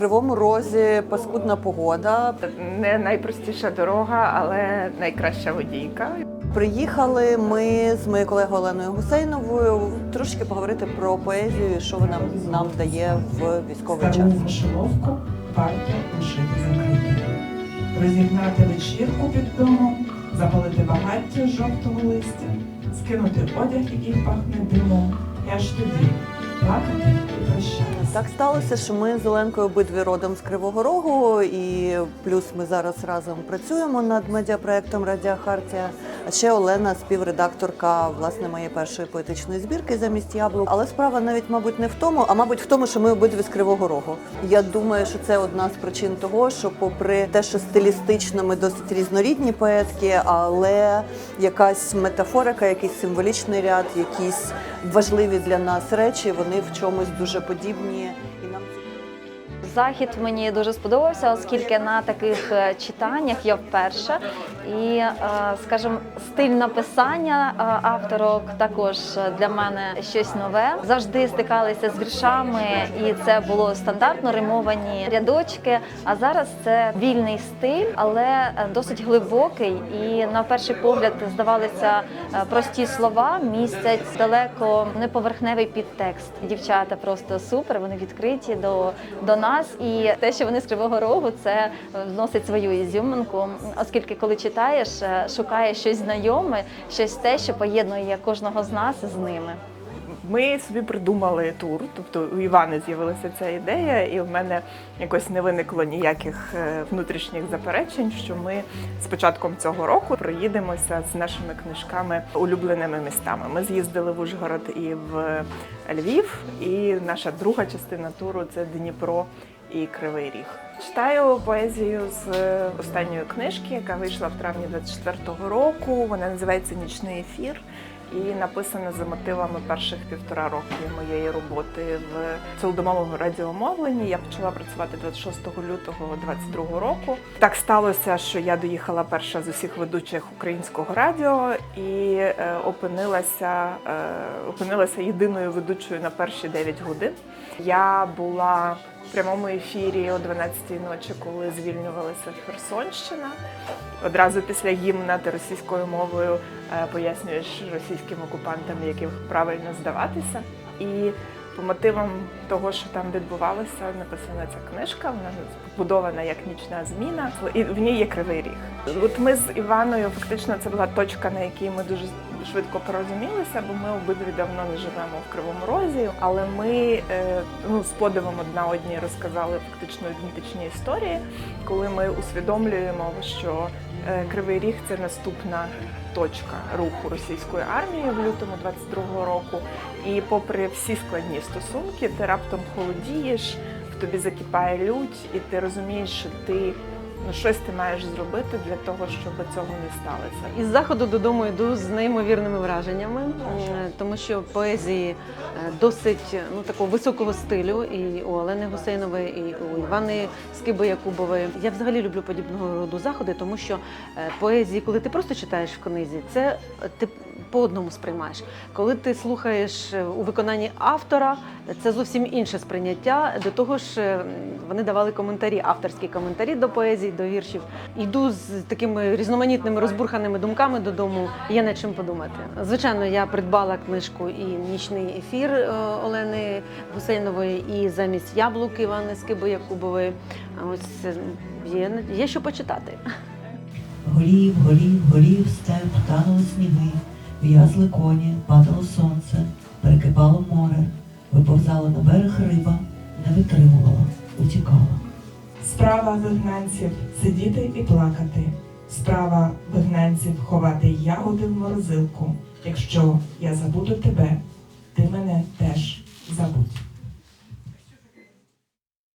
Кривому Розі паскудна погода. Не найпростіша дорога, але найкраща водійка. Приїхали ми з моєю колегою Оленою Гусейновою трошки поговорити про поезію, і що вона нам дає в військовий час. Стару мишоловку варто лишити закритою. Розігнати вечірку під домом, запалити багаття з жовтого листя, скинути одяг, який пахне димом, і аж тоді Так сталося, що ми з Оленкою обидві родом з Кривого Рогу, і плюс ми зараз разом працюємо над медіапроектом Радіо Хартія. А ще Олена співредакторка власне моєї першої поетичної збірки замість яблук. Але справа навіть, мабуть, не в тому, а мабуть в тому, що ми обидві з Кривого Рогу. Я думаю, що це одна з причин того, що, попри те, що стилістично ми досить різнорідні поетки, але якась метафорика, якийсь символічний ряд, якісь важливі для нас речі, вони в чомусь дуже подібні. Захід мені дуже сподобався, оскільки на таких е, читаннях я вперше. І, е, скажімо, стиль написання е, авторок також для мене щось нове. Завжди стикалися з віршами, і це було стандартно римовані рядочки. А зараз це вільний стиль, але досить глибокий. І на перший погляд здавалися е, прості слова, містять далеко неповерхневий підтекст. Дівчата просто супер. Вони відкриті до, до нас. І те, що вони з кривого рогу, це вносить свою ізюминку, оскільки коли читаєш, е, шукаєш щось знайоме, щось те, що поєднує кожного з нас з ними. Ми собі придумали тур, тобто у Івани з'явилася ця ідея, і в мене якось не виникло ніяких е, внутрішніх заперечень, що ми з початком цього року проїдемося з нашими книжками улюбленими містами. Ми з'їздили в Ужгород і в Львів, і наша друга частина туру це Дніпро і Кривий Ріг. Читаю поезію з е, останньої книжки, яка вийшла в травні 24-го року. Вона називається Нічний ефір і написана за мотивами перших півтора роки моєї роботи в цілодомовому радіомовленні. Я почала працювати 26 лютого 22 року. Так сталося, що я доїхала перша з усіх ведучих українського радіо і е, опинилася, е, опинилася єдиною ведучою на перші 9 годин. Я була в прямому ефірі о 12-й ночі, коли звільнювалася Херсонщина. Одразу після гімна ти російською мовою е, пояснюєш російським окупантам, як їх правильно здаватися. І по мотивам того, що там відбувалося, написана ця книжка. Вона побудована як нічна зміна, і в ній є кривий ріг. От ми з Іваною, фактично, це була точка, на якій ми дуже швидко порозумілися, бо ми обидві давно не живемо в Кривому Розі. Але ми е, ну, з подивом одна одній розказали фактично ідентичні історії, коли ми усвідомлюємо, що е, Кривий Ріг це наступна точка руху російської армії в лютому 22-го року. І попри всі складні стосунки, ти раптом холодієш, в тобі закипає лють, і ти розумієш, що ти щось ти маєш зробити для того, щоб цього не сталося. Із заходу додому йду з неймовірними враженнями, тому що поезії е, досить ну такого високого стилю і у Олени Гусейнової, і у Івани Скиби Якубової. Я взагалі люблю подібного роду заходи, тому що е, поезії, коли ти просто читаєш в книзі, це е, ти по одному сприймаєш. Коли ти слухаєш е, у виконанні автора, це зовсім інше сприйняття. До того ж, е, вони давали коментарі, авторські коментарі до поезії, до віршів. Йду з такими різноманітними розбурханими думками додому. Є над чим подумати. Звичайно, я придбала книжку і нічний ефір е, Олени Гусейнової, і замість яблук Івани Скиби Якубової. Ось є, є що почитати. Горів, горів, горів степ, танули сніги, в'язли коні, падало сонце, перекипало море, виповзала на берег риба, не витримувала, утікала. Справа вигнанців сидіти і плакати. Справа вигнанців ховати ягоди в морозилку. Якщо я забуду тебе, ти мене теж забудь.